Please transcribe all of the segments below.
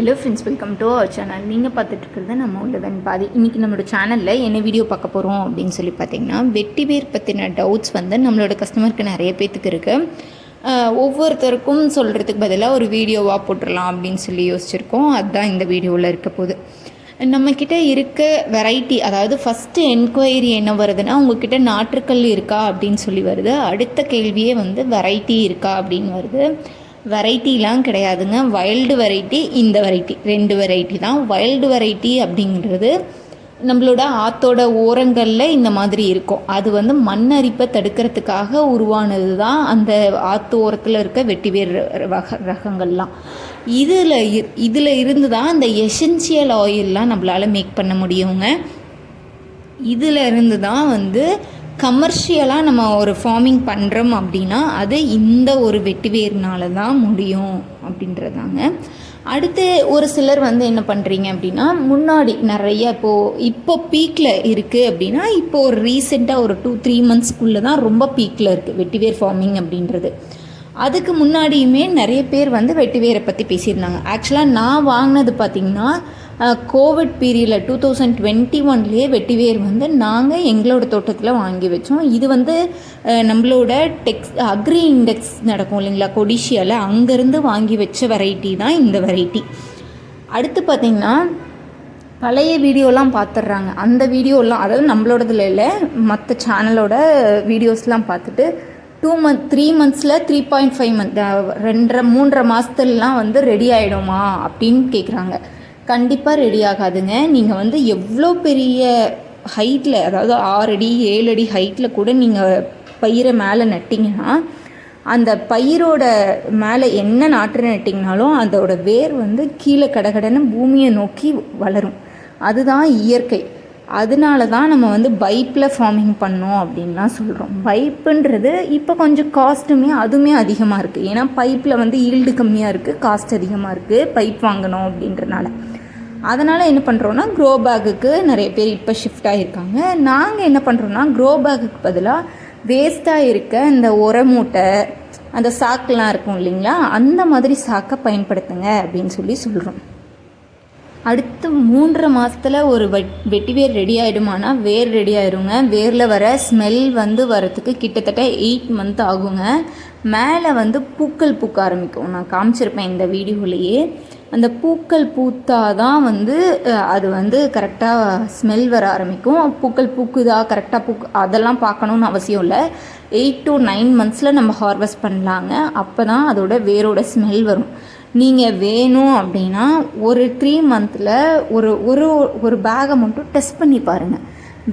Hello friends welcome to our channel நீங்கள் பார்த்துட்ருக்கிறது நம்ம உள்ளதன் பாதி. இன்றைக்கி நம்மளோட சேனலில் என்ன வீடியோ பார்க்க போகிறோம் அப்படின்னு சொல்லி பார்த்தீங்கன்னா வெட்டி வேர் பற்றின டவுட்ஸ் வந்து நம்மளோட கஸ்டமருக்கு நிறைய பேர்த்துக்கு இருக்குது ஒவ்வொருத்தருக்கும் சொல்கிறதுக்கு பதிலாக ஒரு வீடியோவாக போட்டுடலாம் அப்படின்னு சொல்லி யோசிச்சிருக்கோம். அதுதான் இந்த வீடியோவில் இருக்க போகுது நம்மக்கிட்ட இருக்க வெரைட்டி அதாவது ஃபஸ்ட்டு என்கொயரி என்ன வருதுன்னா உங்ககிட்ட நாற்றுக்கல் இருக்கா அப்படின்னு சொல்லி வருது. அடுத்த கேள்வியே வந்து வெரைட்டி இருக்கா அப்படின்னு வருது. வெரைட்டிலாம் கிடையாதுங்க. வைல்டு வெரைட்டி இந்த வெரைட்டி ரெண்டு வெரைட்டி தான். வைல்டு வெரைட்டி அப்படிங்கிறது நம்மளோட ஆத்தோட ஓரங்களில் இந்த மாதிரி இருக்கும். அது வந்து மண் அரிப்பை தடுக்கிறதுக்காக உருவானது தான் அந்த ஆத்து ஓரத்தில் இருக்க வெட்டிவேர் வக ரகங்கள்லாம். இதில் இதில் இருந்து தான் இந்த எசென்சியல் ஆயில்லாம் நம்மளால் மேக் பண்ண முடியுங்க. இதில் இருந்து தான் வந்து கமர்ஷியலாக நம்ம ஒரு ஃபார்மிங் பண்ணுறோம் அப்படின்னா அது இந்த ஒரு வெட்டிவேர்னால தான் முடியும் அப்படின்றதாங்க. அடுத்து ஒரு சிலர் வந்து என்ன பண்ணுறீங்க அப்படின்னா முன்னாடி நிறைய இப்போது இப்போ பீக்கில் இருக்குது அப்படின்னா இப்போ ஒரு ரீசெண்டாக ஒரு டூ த்ரீ மந்த்ஸ்க்குள்ளே தான் ரொம்ப பீக்கில் இருக்குது வெட்டிவேர் ஃபார்மிங் அப்படின்றது. அதுக்கு முன்னாடியுமே நிறைய பேர் வந்து வெட்டிவேரை பற்றி பேசியிருந்தாங்க. ஆக்சுவலாக நான் வாங்கினது பார்த்திங்கன்னா கோவிட் பீரியடில் டூ தௌசண்ட் டுவெண்ட்டி ஒன்லேயே வெட்டிவேர் வந்து நாங்கள் எங்களோட தோட்டத்தில் வாங்கி வச்சோம். இது வந்து நம்மளோட டெக்ஸ் அக்ரி இண்டெக்ஸ் நடக்கும் இல்லைங்களா கொடிஷியாவில் அங்கேருந்து வாங்கி வச்ச வெரைட்டி தான் இந்த வெரைட்டி அடுத்து பார்த்திங்கன்னா பழைய வீடியோலாம் பார்த்துட்றாங்க அந்த வீடியோலாம் அதாவது நம்மளோடதுல இல்லை மற்ற சேனலோட வீடியோஸ்லாம் பார்த்துட்டு டூ மந்த் த்ரீ மந்த்ஸில் த்ரீ பாயிண்ட் ஃபைவ் மந்த் ரெண்டரை மூன்றரை மாதத்துலலாம் வந்து ரெடி ஆகிடுமா அப்படின்னு கேட்குறாங்க கண்டிப்பாக ரெடி ஆகாதுங்க. நீங்கள் வந்து எவ்வளோ பெரிய ஹைட்டில் அதாவது ஆறு அடி ஏழு அடி ஹைட்டில் கூட நீங்கள் பயிரை மேலே நட்டிங்கன்னா அந்த பயிரோட மேலே என்ன நாற்று நட்டிங்கனாலும் அதோட வேர் வந்து கீழே கடகடன்னு பூமியை நோக்கி வளரும். அதுதான் இயற்கை. அதனால தான் நம்ம வந்து பைப்பில் ஃபார்மிங் பண்ணோம் அப்படின்லாம் சொல்கிறோம் பைப்புன்றது இப்போ கொஞ்சம் காஸ்ட்டுமே அதுவுமே அதிகமாக இருக்குது ஏன்னா பைப்பில் வந்து ஈல்டு கம்மியாக இருக்குது காஸ்ட் அதிகமாக இருக்குது பைப் வாங்கணும் அப்படின்றனால. அதனால் என்ன பண்ணுறோன்னா க்ரோ பேக்குக்கு நிறைய பேர் இப்போ ஷிஃப்ட் ஆகியிருக்காங்க நாங்கள் என்ன பண்ணுறோன்னா க்ரோ பேக்குக்கு பதிலாக வேஸ்ட்டாக இருக்க இந்த உரமூட்டை அந்த சாக்கெலாம் இருக்கும் இல்லைங்களா அந்த மாதிரி சாக்கை பயன்படுத்துங்க அப்படின்னு சொல்லி சொல்கிறோம் அடுத்து மூன்றரை மாதத்தில் ஒரு வெட் வெட்டி வேர் ரெடி ஆகிடுமானா வேர் ரெடி ஆயிடுங்க வேரில் வர ஸ்மெல் வந்து வரத்துக்கு கிட்டத்தட்ட எயிட் மந்த் ஆகுங்க. மேலே வந்து பூக்கள் பூக்க ஆரம்பிக்கும். நான் காமிச்சிருப்பேன் இந்த வீடியோலேயே. அந்த பூக்கள் பூத்தா தான் வந்து அது வந்து கரெக்டாக ஸ்மெல் வர ஆரம்பிக்கும். பூக்கள் பூக்குதா கரெக்டாக பூக்கு அதெல்லாம் பார்க்கணுன்னு அவசியம் இல்லை. எயிட் டு நைன் மந்த்ஸில் நம்ம ஹார்வெஸ்ட் பண்ணலாங்க. அப்போ தான் அதோட வேரோட ஸ்மெல் வரும். நீங்கள் வேணும் அப்படின்னா ஒரு த்ரீ மந்தில் ஒரு ஒரு ஒரு பேகை மட்டும் டெஸ்ட் பண்ணி பாருங்கள்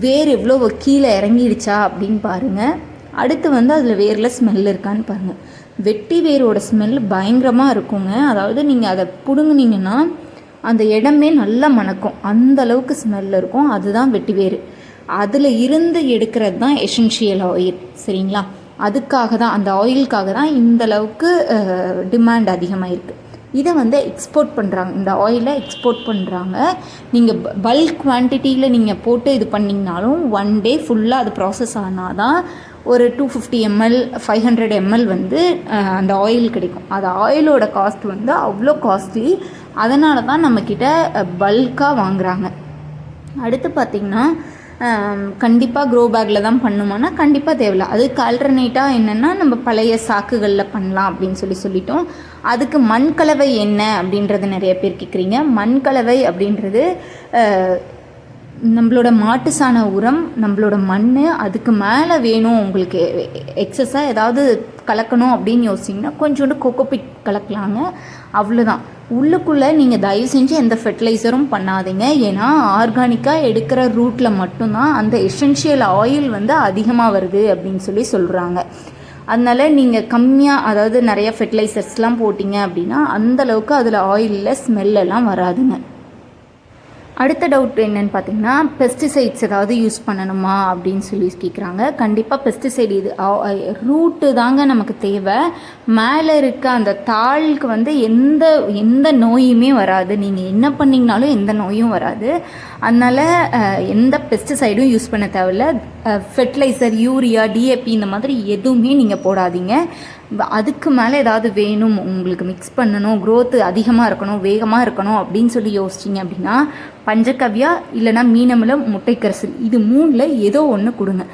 வேர் எவ்வளோ கீழே இறங்கிடுச்சா அப்படின்னு பாருங்கள் அடுத்து வந்து அதில் வேரில் ஸ்மெல் இருக்கான்னு பாருங்கள் வெட்டி வேரோட ஸ்மெல் பயங்கரமாக இருக்குங்க. அதாவது நீங்கள் அதை பிடுங்குனீங்கன்னா அந்த இடமே நல்லா மணக்கும். அந்த அளவுக்கு ஸ்மெல் இருக்கும். அதுதான் வெட்டி வேர் அதில் இருந்து எடுக்கிறது தான் எசென்ஷியல் ஆயில் சரிங்களா? அதுக்காக தான் அந்த ஆயிலுக்காக தான் இந்த அளவுக்கு டிமாண்ட் அதிகமாக இருக்குது இதை வந்து எக்ஸ்போர்ட் பண்ணுறாங்க இந்த ஆயிலை எக்ஸ்போர்ட் பண்ணுறாங்க நீங்கள் பல்க் குவான்டிட்டியில் நீங்கள் போட்டு இது பண்ணிங்கனாலும் ஒன் டே ஃபுல்லாக அது ப்ராசஸ் ஆனால் தான் ஒரு two fifty ml five hundred ml வந்து அந்த ஆயில் கிடைக்கும். அது ஆயிலோட காஸ்ட் வந்து அவ்வளோ காஸ்ட்லி அதனால தான் நம்மக்கிட்ட பல்காக வாங்குகிறாங்க அடுத்து பார்த்திங்கன்னா கண்டிப்பாக க்ரோ பேக்கில் தான் பண்ணுமானா கண்டிப்பாக தேவையில்ல. அதுக்கு ஆல்டர்னேட்டாக என்னென்னா நம்ம பழைய சாக்குகளில் பண்ணலாம் அப்படின்னு சொல்லி சொல்லிட்டோம். அதுக்கு மண் கலவை என்ன அப்படின்றது நிறைய பேர் கேட்குறீங்க மண் கலவை அப்படின்றது நம்மளோட மாட்டு சாண உரம் நம்மளோட மண் அதுக்கு மேலே வேணும் உங்களுக்கு. எக்ஸஸாக ஏதாவது கலக்கணும் அப்படின்னு யோசிச்சிங்கன்னா கொஞ்சோண்டு கொக்கோபிட் கலக்கலாங்க. அவ்வளோதான் உள்ளுக்குள்ளே நீங்கள் தயவு செஞ்சு எந்த ஃபெர்டிலைசரும் பண்ணாதீங்க. ஏன்னா ஆர்கானிக்காக எடுக்கிற ரூட்டில் மட்டும்தான் அந்த எசென்ஷியல் ஆயில் வந்து அதிகமாக வருது அப்படின்னு சொல்லி சொல்கிறாங்க அதனால் நீங்கள் கம்மியாக அதாவது நிறைய ஃபெர்டிலைசர்ஸ்லாம் போட்டிங்க அப்படின்னா அந்தளவுக்கு அதில் ஆயிலில் ஸ்மெல்லெல்லாம் வராதுங்க. அடுத்த டவுட் என்னென்னு பார்த்தீங்கன்னா பெஸ்டிசைட்ஸ் ஏதாவது யூஸ் பண்ணணுமா அப்படின்னு சொல்லி கேட்குறாங்க கண்டிப்பாக பெஸ்டிசைட் இது ரூட்டு தாங்க நமக்கு தேவை. மேலே இருக்க அந்த தாளுக்கு வந்து எந்த எந்த நோயுமே வராது. நீங்கள் என்ன பண்ணிங்கனாலும் எந்த நோயும் வராது. அதனால் எந்த பெஸ்டிசைடும் யூஸ் பண்ண தேவையில்ல. ஃபெர்டிலைசர் யூரியா டிஏபி இந்த மாதிரி எதுவுமே நீங்கள் போடாதீங்க. அதுக்கு மேலே ஏதாவது வேணும் உங்களுக்கு மிக்ஸ் பண்ணணும் க்ரோத்து அதிகமாக இருக்கணும் வேகமாக இருக்கணும் அப்படின்னு சொல்லி யோசிச்சிங்க அப்படின்னா பஞ்சகவ்யா இல்லைன்னா மீனமில் முட்டைக்கரசல் இது மூணில் ஏதோ ஒன்று கொடுங்க.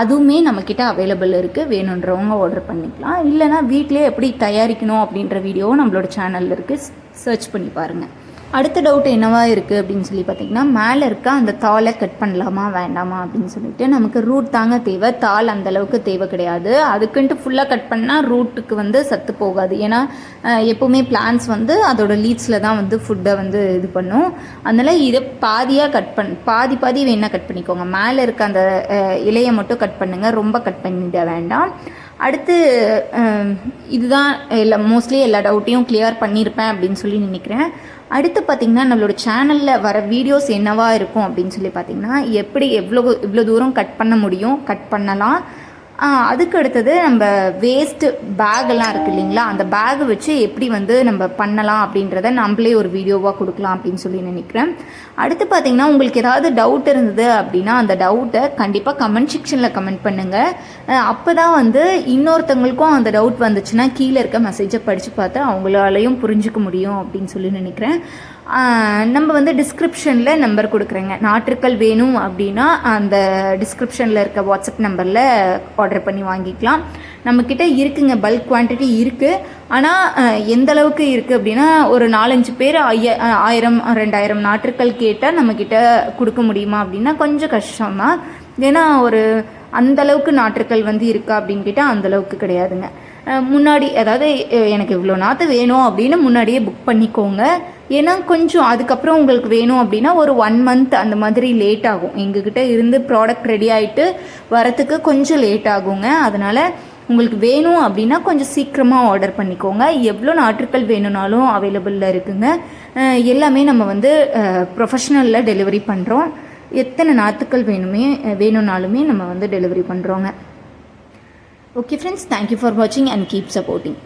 அதுவுமே நம்மக்கிட்ட அவைலபிள் இருக்குது வேணுன்றவங்க ஆர்டர் பண்ணிக்கலாம். இல்லைனா வீட்டிலே எப்படி தயாரிக்கணும் அப்படின்ற வீடியோவும் நம்மளோட சேனலில் இருக்குது சர்ச் பண்ணி பாருங்கள் அடுத்த டவுட் என்னவா இருக்குது அப்படின்னு சொல்லி பார்த்தீங்கன்னா மேலே இருக்க அந்த தாளை கட் பண்ணலாமா வேண்டாமா அப்படின்னு சொல்லிட்டு நமக்கு ரூட் தாங்க தேவை. தாள் அந்தளவுக்கு தேவை கிடையாது. அதுக்குன்ட்டு ஃபுல்லாக கட் பண்ணால் ரூட்டுக்கு வந்து சத்து போகாது. ஏன்னா எப்போவுமே பிளான்ஸ் வந்து அதோட லீட்ஸில் தான் வந்து ஃபுட்டை வந்து இது பண்ணும். அதனால் இதை பாதியாக கட் பண் பாதி பாதி வேணால் கட் பண்ணிக்கோங்க. மேலே இருக்க அந்த இலையை மட்டும் கட் பண்ணுங்கள் ரொம்ப கட் பண்ணிட வேண்டாம். அடுத்து இதுதான் எல்லா மோஸ்ட்லி எல்லா டவுட்டையும் கிளியர் பண்ணியிருப்பேன் அப்படின்னு சொல்லி நினைக்கிறேன். அடுத்து பார்த்திங்கன்னா நம்மளோட சேனலில் வர வீடியோஸ் என்னவாக இருக்கும் அப்படின்னு சொல்லி பார்த்தீங்கன்னா எப்படி எவ்வளோ இவ்வளோ தூரம் கட் பண்ண முடியும் கட் பண்ணலாம் அதுக்கு அடுத்தது நம்ம வேஸ்ட்டு பேக்கெல்லாம் இருக்குது இல்லைங்களா? அந்த பேக் வச்சு எப்படி வந்து நம்ம பண்ணலாம் அப்படின்றத நம்மளே ஒரு வீடியோவாக கொடுக்கலாம் அப்படின்னு சொல்லி நினைக்கிறேன். அடுத்து பார்த்தீங்கன்னா உங்களுக்கு ஏதாவது டவுட் இருந்தது அப்படின்னா அந்த டவுட்டை கண்டிப்பாக கமெண்ட் செக்ஷனில் கமெண்ட் பண்ணுங்கள் அப்போ தான் வந்து இன்னொருத்தவங்களுக்கும் அந்த டவுட் வந்துச்சுன்னா கீழே இருக்க மெசேஜை படித்து பார்த்து அவங்களாலையும் புரிஞ்சுக்க முடியும் அப்படின்னு சொல்லி நினைக்கிறேன். நம்ம வந்து டிஸ்கிரிப்ஷனில் நம்பர் கொடுக்குறேங்க. நாற்றுக்கள் வேணும் அப்படின்னா அந்த டிஸ்கிரிப்ஷனில் இருக்க வாட்ஸ்அப் நம்பரில் ஆர்டர் பண்ணி வாங்கிக்கலாம். நம்மக்கிட்ட இருக்குங்க பல்க் குவான்டிட்டி இருக்குது ஆனால் எந்த அளவுக்கு இருக்குது அப்படின்னா ஒரு நாலஞ்சு பேர் ஐய ஆயிரம் ரெண்டாயிரம் நாற்றுக்கள் கேட்டால் நம்மக்கிட்ட கொடுக்க முடியுமா அப்படின்னா கொஞ்சம் கஷ்டம்தான். ஏன்னா ஒரு அந்தளவுக்கு நாற்றுக்கள் வந்து இருக்கா அப்படின்னு கேட்டால் அந்தளவுக்கு கிடையாதுங்க. முன்னாடி அதாவது எனக்கு இவ்வளோ நாற்று வேணும் அப்படின்னு முன்னாடியே புக் பண்ணிக்கோங்க. ஏன்னா கொஞ்சம் அதுக்கப்புறம் உங்களுக்கு வேணும் அப்படின்னா ஒரு ஒன் மந்த் அந்த மாதிரி லேட் ஆகும். எங்ககிட்ட இருந்து ப்ராடக்ட் ரெடி ஆகிட்டு வரத்துக்கு கொஞ்சம் லேட் ஆகுங்க. அதனால் உங்களுக்கு வேணும் அப்படின்னா கொஞ்சம் சீக்கிரமாக ஆர்டர் பண்ணிக்கோங்க. எவ்வளோ நாற்றுக்கள் வேணும்னாலும் அவைலபிளில் இருக்குங்க. எல்லாமே நம்ம வந்து ப்ரொஃபஷ்னலில் டெலிவரி பண்ணுறோம் எத்தனை நாற்றுக்கள் வேணுமே வேணும்னாலுமே நம்ம வந்து டெலிவரி பண்ணுறோங்க okay friends thank you for வாட்சிங் அண்ட் கீப் சப்போர்ட்டிங்